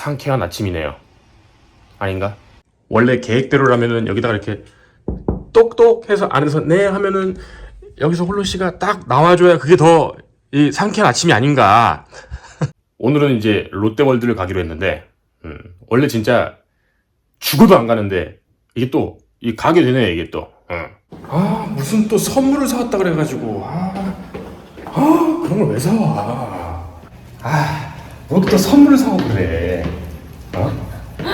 상쾌한 아침이네요. 아닌가? 원래 계획대로라면은 여기다가 이렇게 똑똑 해서 안에서 네 하면은 여기서 홀로 씨가 딱 나와줘야 그게 더 이 상쾌한 아침이 아닌가. 오늘은 이제 롯데월드를 가기로 했는데 음, 원래 진짜 죽어도 안 가는데 이게 또 이 가게 되네 이게 또. 어. 아 무슨 또 선물을 사왔다 그래가지고 아, 아 그런 걸 왜 사와? 아, 뭐또 선물을 사고 그래? 어?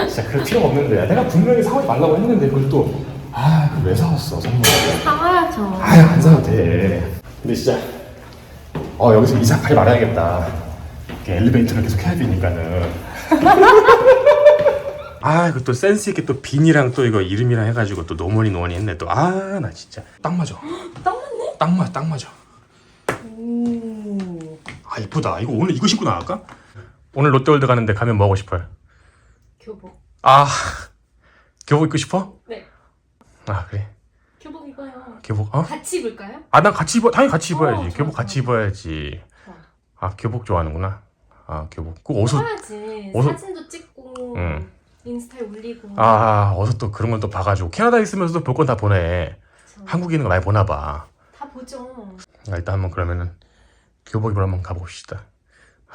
진짜 그럴 필요 없는데 내가 분명히 사오지 말라고 했는데 그걸 또 아, 그걸 왜 사왔어 선물을? 사와야죠. 아유 안 사도 돼. 근데 진짜 어 여기서 이사하지 말아야겠다. 이렇게 엘리베이터를 계속 해야 되니까는. 아 이거 또 센스 있게 또 빈이랑 또 이거 이름이랑 해가지고 또 노머니 노머니 했네 또 아 나 진짜 딱 맞아. 딱 맞네? 딱 맞, 딱 맞아. 오. 아 이쁘다. 이거 오늘 이거 신고 나갈까? 오늘 롯데월드 가는데 가면 뭐 하고 싶어요? 교복. 아 교복 입고 싶어? 네. 아 그래 교복 입어요. 교복 어? 같이 입을까요? 아 난 같이 입어 당연히 같이 입어야지 어, 좋아, 교복. 같이 입어야지 좋아. 아 교복 좋아하는구나 아 교복 그 어서 입어야지. 어서- 사진도 찍고 응. 인스타에 올리고. 아 어서 또 그런 걸 또 봐가지고 캐나다 에 있으면서도 볼 건 다 보네 그쵸. 한국에 있는 거 많이 보나 봐 다 보죠. 아, 일단 한번 그러면은 교복 입으러 한번 가봅시다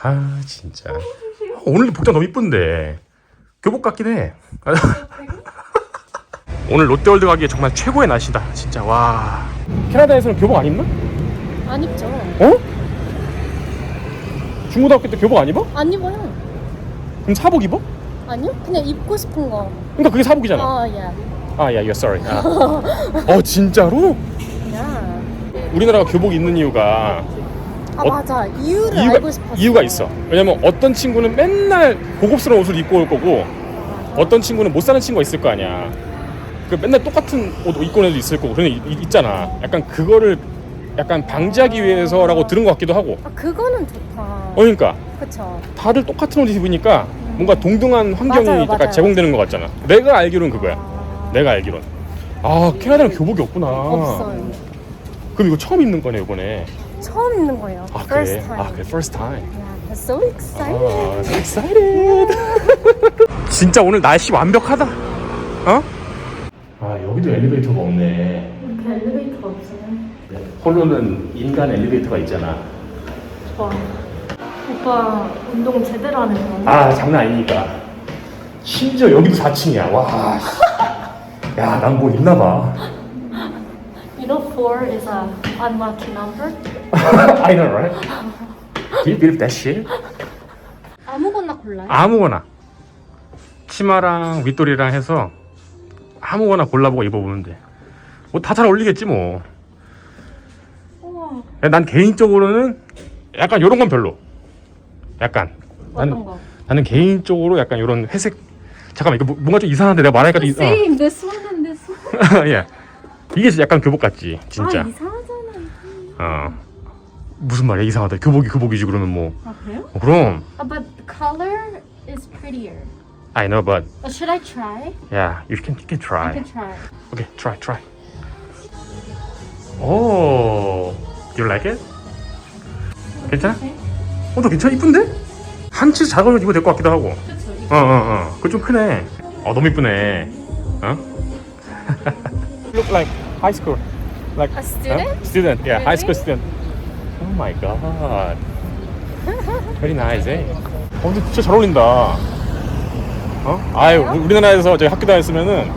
아 진짜 오늘 복장 너무 이쁜데 교복 같긴 해 오늘 롯데월드 가기에 정말 최고의 날씨다 진짜 와 캐나다에서는 교복 안 입나? 안 입죠. 어? 중고등학교 때 교복 안 입어? 안 입어요. 그럼 사복 입어? 아니요? 그냥 입고 싶은 거. 그러니까 그게 사복이잖아 아, 예. 아, 야, you're sorry. 아. 어, 진짜로? 야. 우리나라가 교복 입는 이유가 아, 어, 맞아. 이유를 이유가, 알고 싶었어. 이유가 있어. 왜냐면 어떤 친구는 맨날 고급스러운 옷을 입고 올 거고 어떤 친구는 못 사는 친구가 있을 거 아니야. 그 맨날 똑같은 옷 입고 온 애도 있을 거고 그런 애 있- 있잖아. 약간 그거를 약간 방지하기 위해서라고 들은 것 같기도 하고. 아, 그거는 좋다. 어, 그러니까 그쵸. 다들 똑같은 옷 입으니까 뭔가 동등한 환경이 맞아요, 약간 맞아요. 제공되는 것 같잖아. 내가 알기로는 그거야. 아, 내가 알기론. 아, 캐나다는 교복이 없구나. 없어요. 그럼 이거 처음 입는 거네, 이번에. 처음 입는 거예요. 아 First 그래? time. 아 그래 first time. Yeah, so excited. 아, so excited. 진짜 오늘 날씨 완벽하다. 어? 아 여기도 엘리베이터가 없네. 그 엘리베이터가 없어요. 홀로는 인간 엘리베이터가 있잖아. 좋아. 오빠 운동 제대로 하는 거. 아 장난 아니니까. 심지어 여기도 4층이야. 와. 야, 난 뭐 있나 봐. You know, four is a unlucky number. I know, right? Do you believe that shit? 아무거나 골라요. 아무거나. 치마랑 윗도리랑 해서 아무거나 골라보고 입어보면 돼. 뭐 다 잘 어울리겠지 뭐. 우와, 난 개인적으로는 약간 이런 건 별로. 약간 어떤 나는 거? 나는 개인적으로 약간 이런 회색. 잠깐만 이거 뭐- 뭔가 좀 이상한데 내가 말하니까 좀 이- Same, this one and this one. 어. 예. 이게 약간 교복 같지 진짜. 아 이상하잖아. 이거. 어. 무슨 말이야 이상하다. 교복이 교복이지 그러면 뭐. 아 그래요? 어, 그럼 Uh, but color is prettier. I know but Uh, should I try? yeah you can you can I try. can try. Okay try try. 오. You like it? 괜찮아? 네. 어, 너 괜찮아? 이쁜데? 한치 작으면 입어도 될것 같기도 하고. 그렇죠. 어, 어, 어. 그거 좀 크네. 어, 너무 이쁘네. 어? Look like high school. Like A student? Huh? Student, yeah, high school Really? student. Oh my god. Very nice, eh? 어, 근데 진짜 잘 어울린다. 어? 아유, 우- 우리나라에서 저희 학교 다녔으면은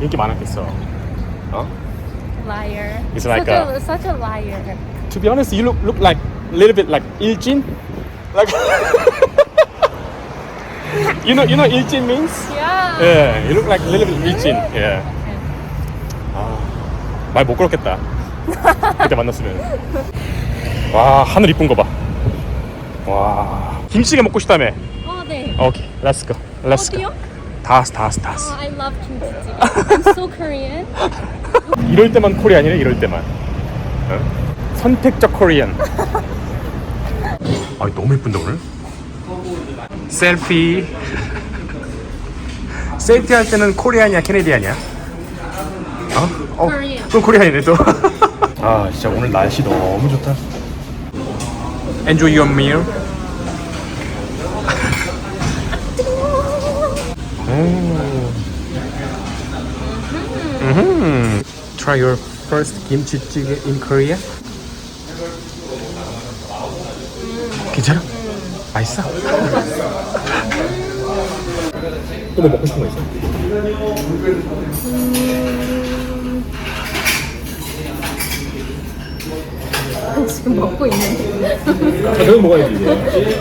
인기 많았겠어. 어? Liar. It's like such a- such a liar. To be honest, you look look like a little bit like 일진. Like you know, you know 일진 means? Yeah. Yeah, you look like a little bit 일진. Yeah. 아, 말못 걸었겠다. 그때 만났으면. 와, 하늘 이쁜 거 봐. 와, 김치찌개 먹고 싶다며. 어, 네. 오케이, let's go. Let's go. 어디요? 다스, 다스, 다스. Oh, I love kimchi. I'm so Korean. 이럴 때만 코리안이네, 이럴 때만. 어? 선택적 코리안. 아, 너무 예쁜데 오늘. 셀피. 셀피 할 때는 코리안이야, 캐네디안이야? 어? 어, 코 리안. 또 코리안이네 또. 아, 진짜 오늘 날씨 너무 좋다. Enjoy your meal. 음. Try your first kimchi jjigae in Korea. 괜찮아? 맛있어? 또 뭐 먹고 싶은 거 있어? 지금 먹고 있는데. 아, 저녁 먹어야지 이제.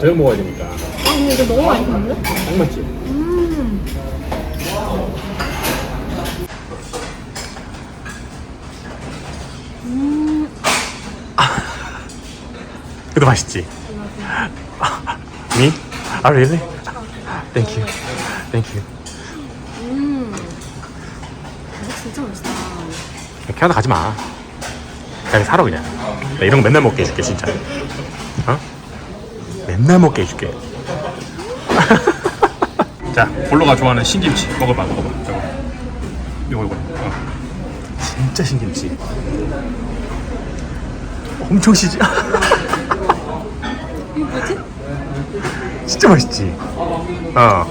저녁 먹어야 되니까. 아, 근데 이거 너무 맛있는데? 딱 맞지? 그래도 맛있지? Me? Ah, really? Thank you. Thank you. 이거 진짜 맛있다. 캐나다 가지 마. 그냥 살아 그냥. 나 이런 거 맨날 먹게 해줄게 진짜. 어? 맨날 먹게 해줄게. 자, 볼로가 좋아하는 신김치 먹어봐, 먹어봐. 저거. 이거 이거. 어. 진짜 신김치. 엄청 시지. 이거 뭐지? 진짜 맛있지. 어. 어,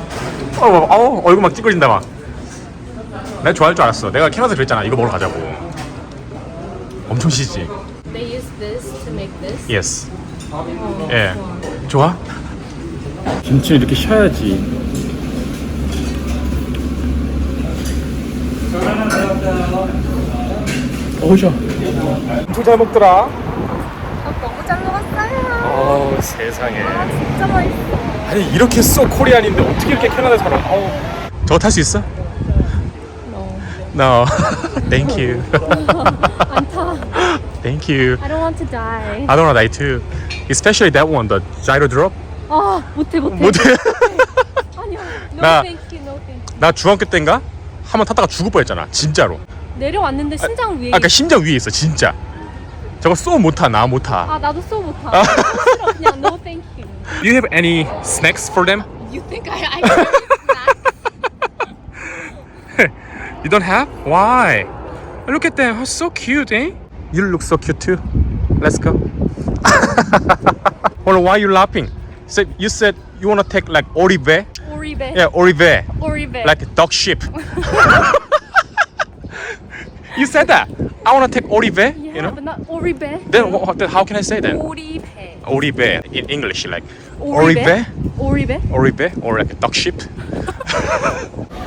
어, 어, 얼굴 막 찌그러진다 막. 내가 좋아할 줄 알았어. 내가 캐나다 그랬잖아. 이거 먹으러 가자고. 엄청 시지. They use this to make this. Yes. 예. 좋아? 김치 이렇게 쉬어야지. 좋아. 엄청 잘 먹더라. 아, 너무 잘 먹었어요. 어 세상에. 진짜 맛있어. 아니 이렇게 쏘 코리안인데 어떻게 이렇게 캐나다 살아? 어우. 저거 탈 수 있어? No. No. Thank you. 안 타. Thank you. I don't want to die. I don't wanna die too. Especially that one, the gyro drop. 아, 못해, 못해. 못해. 아니야. No 나- thank you, no thank you. 나 중학교 때인가 한 번 탔다가 죽을 뻔했잖아. 진짜로. 내려왔는데 심장 위에. 아까 그러니까 심장 위에 있어 진짜 저거 쏘 못타 나 못타 아, 나도 쏘못 타. 싫어, 그냥 no thank you. Do you have any snacks for them? You think I I can You don't have? Why? Look at them, how so cute, eh? You look so cute too. Let's go. Hold on, why are you laughing? So you said you want to take like Oribe. Oribe. Yeah, Oribe. Oribe. Like dog ship. you said that. I want to take Oribe. Yeah, you know? but not Oribe. Then, what, then how can I say that? Oribe. Oribe in English, like Oribe. Oribe. Oribe, or like a dog ship.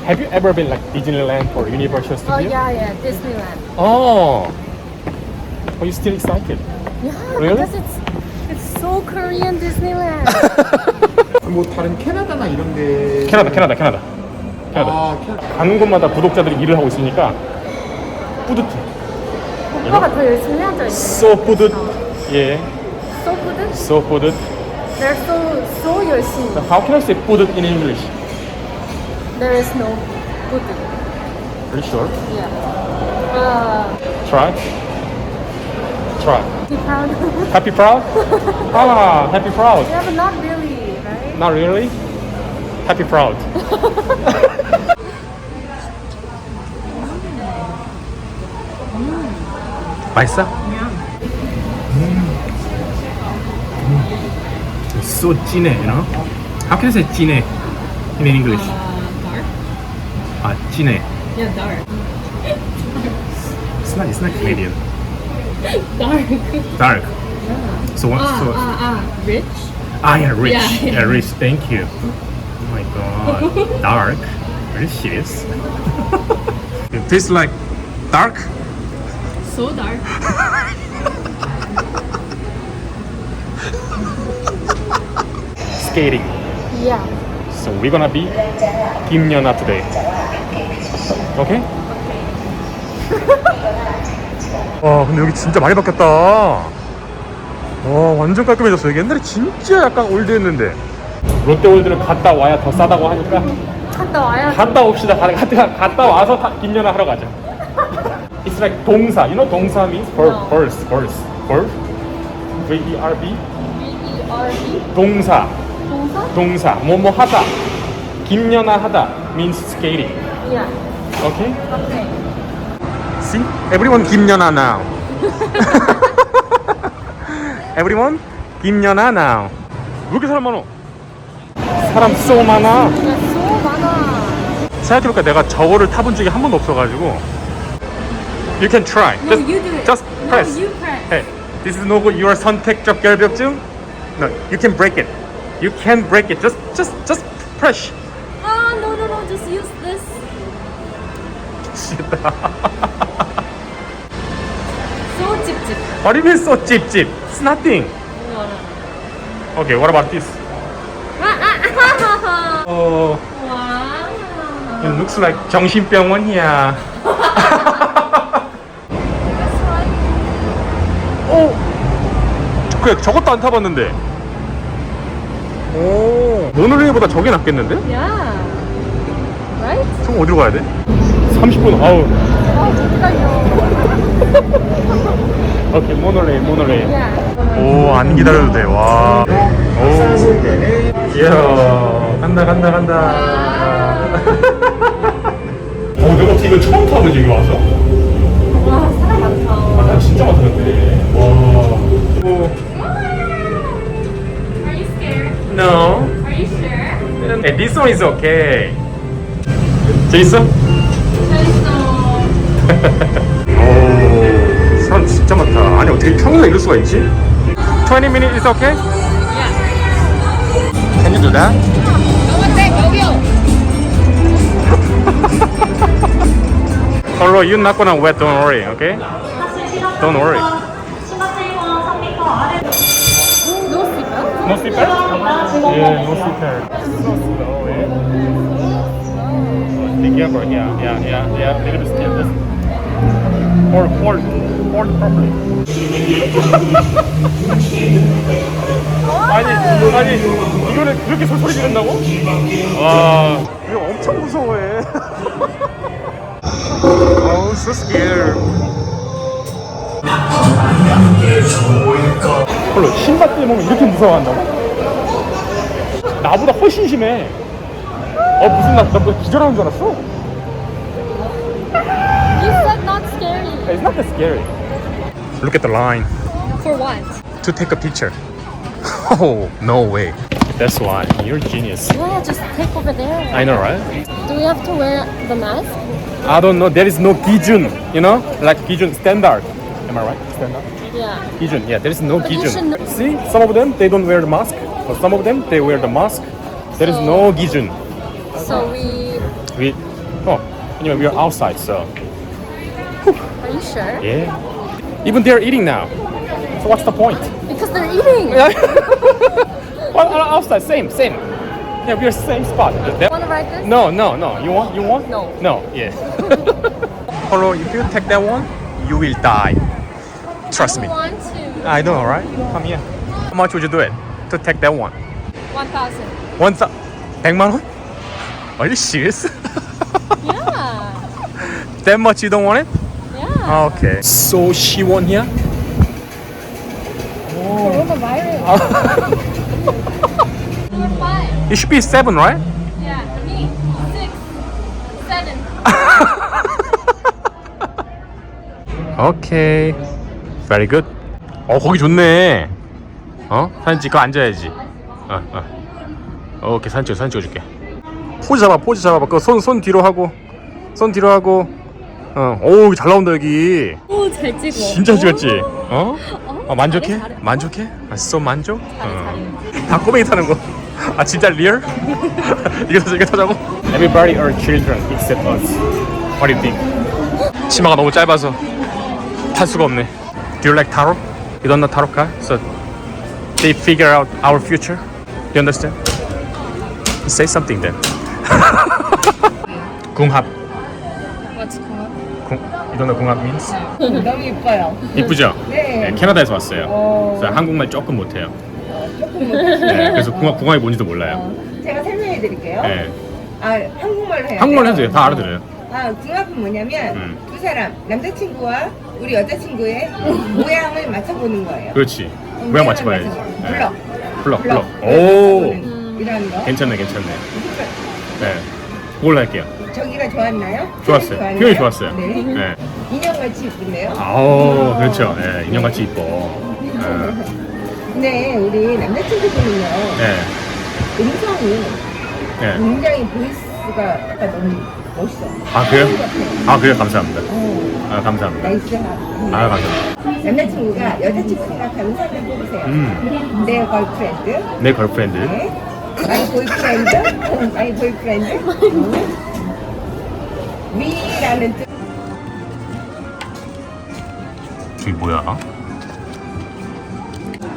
Have you ever been like Disneyland or Universal Studio? Oh yeah, yeah, Disneyland. Oh. Are you still excited? Yeah, Really? because it's it's so Korean Disneyland. 뭐 다른 캐나다나 이런 데 캐나다, 캐나다, 캐나다. 캐나다. 아 캐나다 가는 곳마다 구독자들이 일을 하고 있으니까 뿌듯해. 오빠가 더 열심히 하죠 이제. So 뿌듯. 예. So good. So 뿌듯. They're so so 열심히. How can I say 뿌듯 in English? There is no good. Are you sure? Yeah. Uh, Try. Try. be proud. Happy proud? ah, happy proud. yeah, but not really, right? Not really. Happy proud. 맛있어? It's so 진해, you know? How can I say 진해 in English? 아, 진해. Yeah, dark. It's not, it's not Canadian. Dark. Dark. Yeah. So what? Ah, so, ah, ah, rich. Ah, yeah, rich. Yeah, yeah. yeah rich. Thank you. Oh my god. dark. Riches. it tastes like dark. So dark. Skating. Yeah. So we're gonna be Kim Yona today. Okay? Okay. 와 근데 여기 진짜 많이 바뀌었다. 와 완전 깔끔해졌어. 여기 옛날에 진짜 약간 올드했는데. 롯데월드를 갔다 와야 더 싸다고 하니까 갔다 와야 갔다 옵시다. 가- 갔다 갔다 와서 다- 김연아 하러 가자. It's like 동사. You know 동사 means verb, No. verse, verse, verb. V E R B. B-E-R-E. 동사, 동사? 동사. 뭐뭐 하다. 김연아 하다 means skating. Yeah. Okay? Okay. See? Everyone 김연아 now. Everyone 김연아 now. 왜 이렇게 사람 많어? 사람 so 많아. So 생각해보니까 내가 저거를 타본 적이 한 번도 없어가지고 You can try No, Just, you do it. just No, press you press. Hey, this is no good your 선택적 결벽증 No, you can break it You can break it Just, just, just press Ah, no, no, no. Just use this. So What mean so cheap cheap? It's nothing No, no. Okay, what about this? Oh, Wow. it looks like 정신병원이야 That's right. 오! 그래, 저것도 안 타봤는데. 오. 모노레일보다 저게 낫겠는데? Yeah. Right? 그럼 어디로 가야 돼? 30분, 아우. Oh, 기다려. 오케이, 모노레일, 모노레일. Yeah. 오, 안 기다려도 돼, 와. 오. 이야, 간다, 간다, 간다. 어, 내가 어떻게 이거 처음 타보지, 여기 와서? 와, 사람 많다. 난 진짜 많던데. 와. 오, Are you scared? no. Are you sure? Hey, this one is okay. 재밌어? 재밌어. 오, 사람 진짜 많다. 아니 어떻게 평일에 이럴 수가 있지? 20 minutes is okay? Yeah. Can you do that? Hello, you're not gonna wet, don't worry, okay? Don't worry. No seatbelt? No seatbelt? Yeah, no seatbelt. Be careful, yeah, yeah, yeah, yeah, little bit still. Just hold, hold, properly. 아니, 아니, 이거를 그렇게 솔솔이 지른다고? 와, 이거 엄청 무서워해. Oh, so scared. 홀로 신발 때문에 이렇게 무서워한다고? 나보다 훨씬 심해. 어 무슨 나, 나뭐 기절하는 줄 알았어? It's not that scary. Look at the line. For what? To take a picture. Oh, no way. That's why. You're genius. Yeah, just take over there. I know, right? Do we have to wear the mask? I don't know. There is no gijun, you know? Like gijun standard. Am I right? Standard? Yeah. Gijun, yeah. There is no but gijun. See, some of them, they don't wear the mask. But some of them, they wear the mask. There so, is no gijun. So we... We... Oh, anyway, we are outside, so you sure? yeah. Even they're eating now. So what's the point? Because they're eating. well, outside, same, same. Yeah, we are same spot. That- Wanna ride this? no, no, no. You want? You want? No. No. Yeah. Hello. If you take that one, you will die. Trust I me. want to. I know, right? Come here. How much would you do it to take that one? One thousand. One thou- 100만 원? Are you serious? Yeah. that much you don't want it? Yeah. Okay. So she won here? Coronavirus. Number five. It should be seven, right? Yeah. Me. Six. Seven. 오케이. Very good. 어 거기 좋네. 어 사진 찍고 앉아야지. 어 어. 오케이 사진 찍어 사진 찍어줄게. 포즈 잡아 포즈 잡아봐. 그 손 손 뒤로 하고 손 뒤로 하고. 어. 오 잘 나온다 여기. 오, 잘 찍어. 진짜 찍었지. 어? 어 만족해? 잘해, 잘해. 만족해? 아, 쏘 만족? 잘해, 어. 다 꼬맹이 타는 거. 아 진짜 리얼? 이거 타자 이거 타자고? Everybody are children except us. What do you think? 치마가 너무 짧아서 탈 수가 없네. Do you like tarot? You don't know tarot card? So they figure out our future. You understand? Say something then. 궁합. You don't know 궁합 means? 너무 이뻐요. 이쁘죠? 네. 캐나다에서 왔어요. 어. 그래서 한국말 조금 못해요. 조금 못하시네요. 네, 그래서 궁합, 궁합이 뭔지도 몰라요. 제가 설명해 드릴게요. 네. 아, 한국말로 해요. 한국말 해도 돼요. 다 알아들어요. 아, 궁합은 뭐냐면 음. 두 사람, 남자친구와 우리 여자친구의 모양을 맞춰보는 거예요. 그렇지. 어, 모양 맞춰봐야지. 네. 블럭. 블럭, 블럭. 오! 이런 거. 괜찮네, 괜찮네. 네. 그걸로 할게요. 저기가 좋았나요? 좋았어요. 표현이 좋았어요. 네. 네. 인형같이 이쁜데요? 아우, 그렇죠. 네, 인형같이 이뻐. 네. 네, 우리 남자친구분은요, 네. 음성이 네. 굉장히 보이스 드레스가 아까 너무 멋있어. 아 그래요? 아 그래요 감사합니다 어, 아 감사합니다 나이스하. 아 감사합니다 남자친구가 여자친구 생각하는 사람 뽑으세요. 음. 내 걸프렌드. 내 걸프렌드 네. 마이 보이프렌드. 마이 보이프렌드. 음. 위라는 뜻. 저기 뭐야?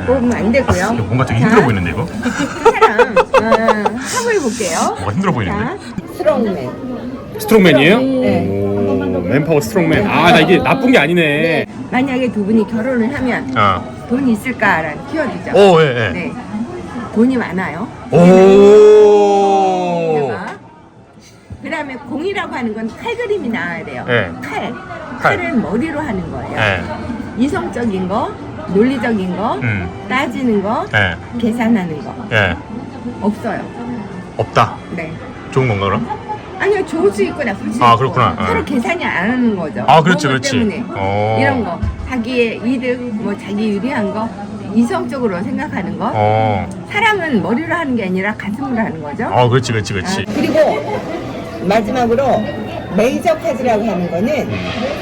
뽑으면 안 되고요. 이거 뭔가 되게 자, 힘들어 보이는데 이거? 그 사람 어, 합을 볼게요. 뭔가 힘들어 보이는데 자, 스트롱맨. 스트롱맨이에요? 네. 오 맨파워 스트롱맨 아 나 이게 나쁜 게 아니네 만약에 두 분이 결혼을 하면 아. 돈이 있을까라는 키워드죠. 오, 예, 예. 네. 돈이 많아요. 오. 내가. 그다음에 공이라고 하는 건 칼 그림이 나와야 돼요. 네. 칼. 칼. 칼은 머리로 하는 거예요. 예. 이성적인 거, 논리적인 거, 음. 따지는 거, 예. 계산하는 거 예. 없어요. 없다. 네. 좋은 건가 그럼? 아니요, 좋을 수 있고 나쁠 수 아, 있고 그렇구나. 서로 어. 계산이 안 하는 거죠. 아, 그렇지, 그런 것 그렇지. 때문에 어. 이런 거 자기의 이득, 뭐 자기 유리한 거 이성적으로 생각하는 거. 어. 사람은 머리로 하는 게 아니라 가슴으로 하는 거죠. 아, 그렇지, 그렇지, 그렇지. 아, 그리고 마지막으로 메이저 카드라고 하는 거는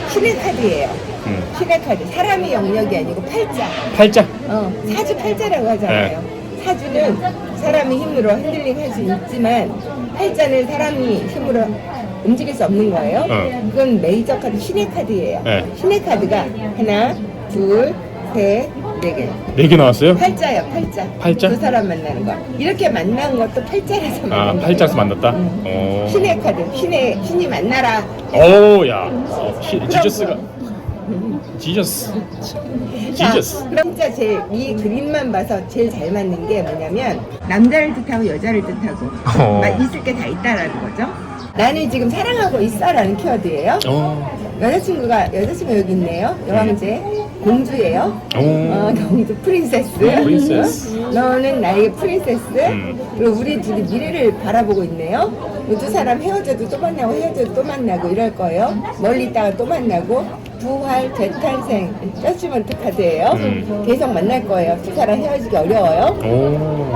신의 카드예요. 음. 신의 카드. 사람의 영역이 아니고 팔자. 팔자. 어, 사주 팔자라고 하잖아요. 사주는 사람의 힘으로 핸들링 할 수 있지만 팔자는 사람이 힘으로 움직일 수 없는 거예요. 어. 그건 메이저 카드, 신의 카드예요. 네. 신의 카드가 하나, 둘, 셋, 네 개. 네 개 나왔어요? 팔자요, 팔자. 팔자? 두 사람 만나는 거. 이렇게 만난 것도 팔자라서 아, 만난. 팔자에서 만났다. 음. 어. 신의 카드, 신의 신이 만나라. 오, 야. 어, 시, 지저스가. 지저스. 자, 지저스. 그럼 진짜 제일 이 그림만 봐서 제일 잘 맞는 게 뭐냐면 남자를 뜻하고 여자를 뜻하고 어. 막 있을 게 다 있다라는 거죠. 나는 지금 사랑하고 있어라는 키워드예요. 어. 여자친구가 여자친구 여기 있네요. 여왕제 공주예요. 오. 어, 공주 프린세스. 프린세스. 너는 나의 프린세스. 음. 그리고 우리 둘이 미래를 바라보고 있네요. 이두 사람 헤어져도 또 만나고 헤어져도 또 만나고 이럴 거예요. 멀리 있다가 또 만나고 부활 재탄생 저치먼트 카드예요. 음. 계속 만날 거예요. 두 사람 헤어지기 어려워요. 오.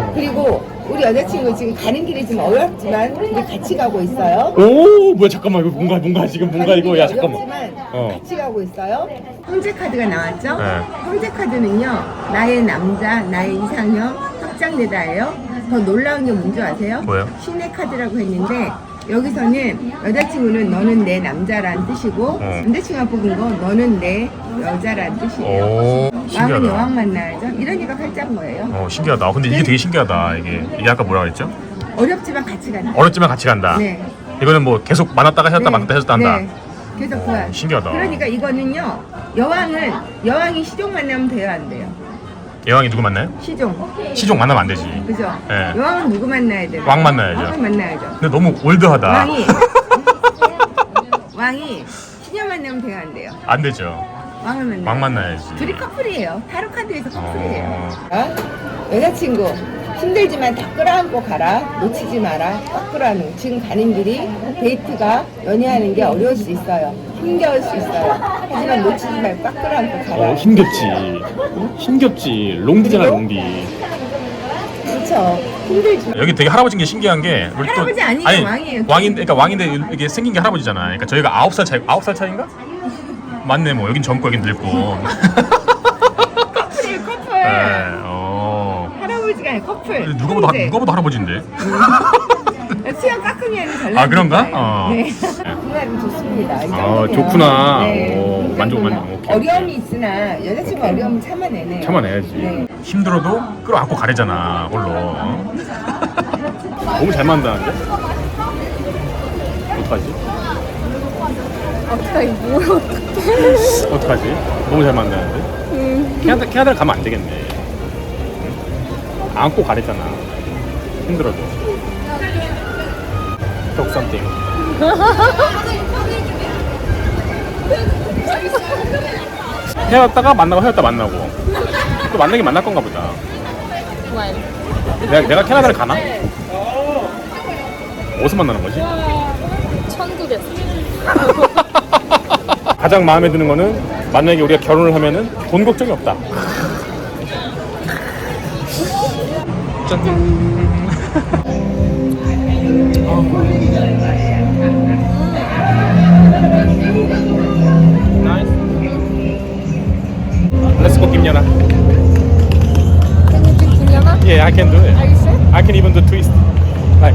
우리 여자친구 지금 가는 길이 좀 어렵지만 우리 같이 가고 있어요. 오, 뭐야, 잠깐만. 이거 뭔가, 뭔가, 지금 뭔가 이거, 야, 잠깐만. 어렵지만 어. 같이 가고 있어요. 형제 카드가 나왔죠? 네. 형제 카드는요, 나의 남자, 나의 이상형, 확장대다예요. 더 놀라운 게 뭔지 아세요? 뭐예요? 신의 카드라고 했는데 여기서는 여자친구는 너는 내 남자라는 뜻이고 어. 남자친구가 뽑은 거 너는 내 여자라는 뜻이에요. 오. 신기하다. 여왕 만나야죠. 이러니까 팔자인 거예요. 어, 신기하다. 근데 이게 되게 신기하다. 이게. 이게 아까 뭐라 그랬죠? 어렵지만 같이 간다. 어렵지만 같이 간다. 네. 이거는 뭐 계속 만났다가 헤어졌다 네. 만났다 헤어졌다 한다. 네. 계속 부활. 신기하다. 그러니까 이거는요. 여왕은 여왕이 시종 만나면 돼요, 안 돼요? 여왕이 누구 만나요? 시종. 시종 만나면 안 되지. 그죠? 네. 여왕은 누구 만나야 돼요? 왕 만나야죠. 왕을 만나야죠. 근데 너무 올드하다. 왕이 왕이 신녀 만나면 돼요, 안 돼요? 안 되죠. 왕을 만나. 왕 만나야지. 둘이 커플이에요. 타로 카드에서 커플이에요. 어. 여자친구 힘들지만 다 끌어안고 가라. 놓치지 마라. 꽉 끌어안고. 지금 가는 길이 데이트가 연애하는 게 어려울 수 있어요. 힘겨울 수 있어요. 하지만 놓치지 말고 꽉 끌어안고 가라. 어, 힘겹지. 힘겹지. 롱디잖아? 롱디. 그렇죠. 힘들지. 여기 되게 할아버지인 게 신기한 게 우리 또- 할아버지 아니에요, 왕이에요. 왕인 그러니까 왕인데 이게 생긴 게 할아버지잖아. 그러니까 저희가 아홉 살 차이 아홉 살 차인가? 맞네 뭐 여긴 젊고 여긴 늙고. 커플이에요, 커플. 네, 어. 할아버지가 아니라 커플. 근데 누가 봐도 할- 형제. 누가 봐도 할아버지인데. 수영 깎으면 잘 아, 그런가? 어. 네. 그날은 좋습니다. 이 아. 좋구나. 네. 오, 이 만족, 정도면. 만족. 오케이, 어려움이 있으나 여자친구 어려움은 참아내네요. 참아내야지. 네. 힘들어도 끌어안고 가래잖아 홀로. 너무 잘 만든다는데? 어떡하지? 어떡해, 뭘 어떡하지? 너무 잘 만드는데? 캐나다, 캐나다를 가면 안 되겠네. 응? 안고 가랬잖아. 힘들어도. Talk something. 헤어졌다가 만나고 헤어졌다 만나고 또 만나긴 만날 건가 보다. 내가, 내가 캐나다를 가나? 어디서 만나는 거지? 천국에서. 가장 마음에 드는 거는 만약에 우리가 결혼을 하면은 돈 걱정이 없다. 짠. Nice. 김연아. Can you do Kinyana? Yeah, I can do it. Are you sure? I can even do twist. Like,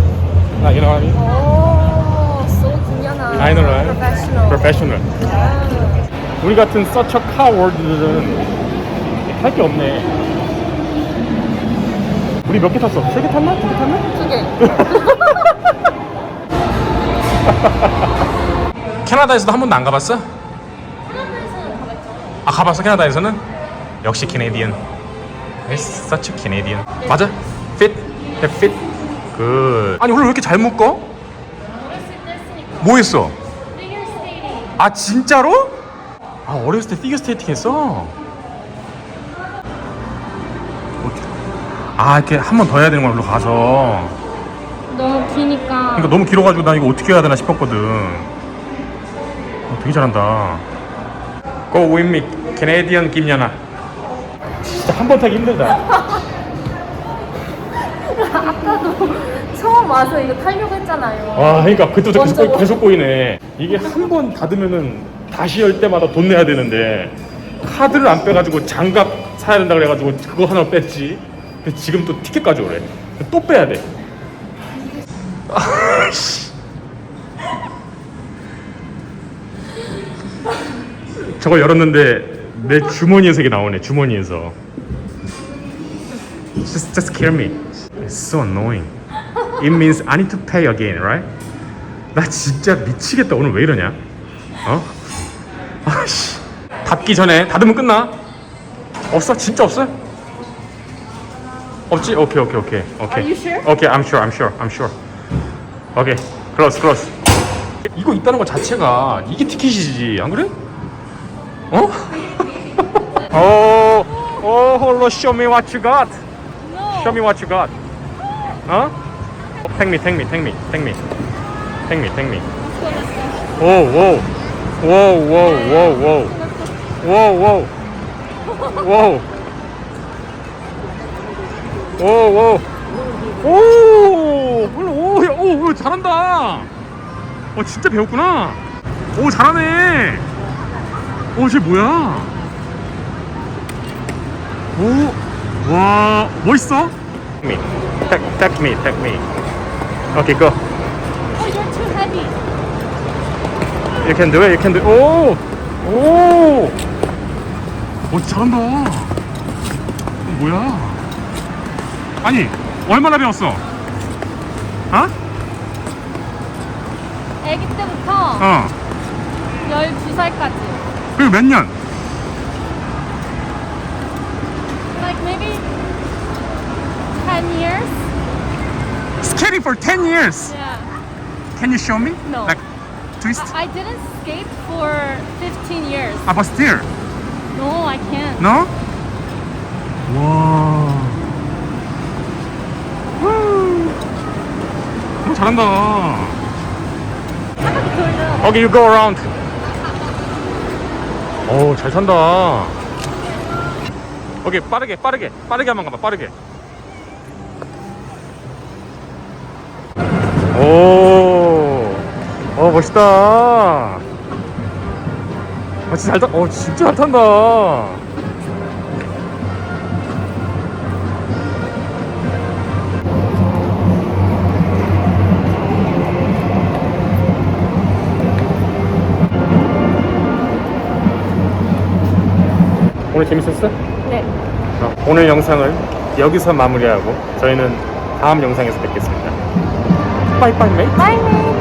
like you know what I mean? Oh, so Kinyana. I know, right? Professional. Professional. 우리 같은 서처 카 월드들은 할 게 없네. 우리 몇 개 탔어? 세 개 탔나? 두 개 탔나? 두 개. 캐나다에서도 한 번도 안 가봤어? 아 가봤어 캐나다에서는? 역시 캐네디언. Such a Canadian. 맞아? Fit? Have fit? good. 아니 오늘 왜 이렇게 잘 묶어? 뭐 했어? 아 진짜로? 아 어렸을 때 피겨 스케이팅 했어? 어떻게- 아 이렇게 한 번 더 해야 되는 걸로 가서 너무 기니까. 그러니까 너무 길어가지고 나 이거 어떻게 해야 되나 싶었거든. 어, 되게 잘한다. Go with me, 캐네디언 김연아. 진짜 한 번 타기 힘들다. 처음 와서 이거 타려고 했잖아요. 아, 그러니까 그때부터 계속, 먼저. 꼬이- 계속 꼬이네. 이게 한 번 닫으면은 다시 열 때마다 돈 내야 되는데 카드를 안 빼가지고 장갑 사야 된다 그래가지고 그거 하나 뺐지. 근데 지금 또 티켓까지 오래. 또 빼야 돼. 아이씨. 저걸 열었는데 내 주머니에서 이게 나오네. 주머니에서. Just, just kill me. It's so annoying. It means I need to pay again, right? 나 진짜 미치겠다. 오늘 왜 이러냐? 어? 아씨. 닫기 전에 닫으면 끝나. 없어? 진짜 없어? 없지? 오케이 오케이 오케이 오케이. Are you sure? 오케이, I'm sure, I'm sure, I'm sure. 오케이, close, close. 이거 있다는 것 자체가 이게 티켓이지, 안 그래? 어? 어, 어, 홀로 show me what you got. Show me what you got. Huh? Take me, take me, take me, take me. Take me, take me. Whoa, whoa. Whoa, whoa, whoa, whoa. Whoa, whoa. Whoa. Whoa, whoa. 오! 오, 야, 오, 오, 잘한다. 어, 진짜 배웠구나. 오, 잘하네. 오, 쟤 뭐야? 오. 와, 멋있어. Me, take, take me, take me. Okay, go. Oh, you're too heavy. You can do it. You can do. 오, 오, 오, 잘한다. 어, 뭐야? 아니, 얼마나 배웠어? 어? 아기 때부터 어. 12살까지. 그리고 몇 년? Like maybe 10 years? Skating for 10 years. Yeah. Can you show me? No. Like twist? I, I didn't skate for 15 years. 아, but still. No, I can't. No? 와. 후. 오, 잘한다. Okay, you go around. 오, 잘 산다. 오케이, 빠르게, 빠르게, 빠르게 한번 가봐, 빠르게. 오, 어, 멋있다. 아, 진짜 잘 탄, 어, 진짜 잘 탄다. 오늘 재밌었어? 네. 어, 오늘 영상을 여기서 마무리하고 저희는 다음 영상에서 뵙겠습니다. Bye bye, mate. Bye, mate.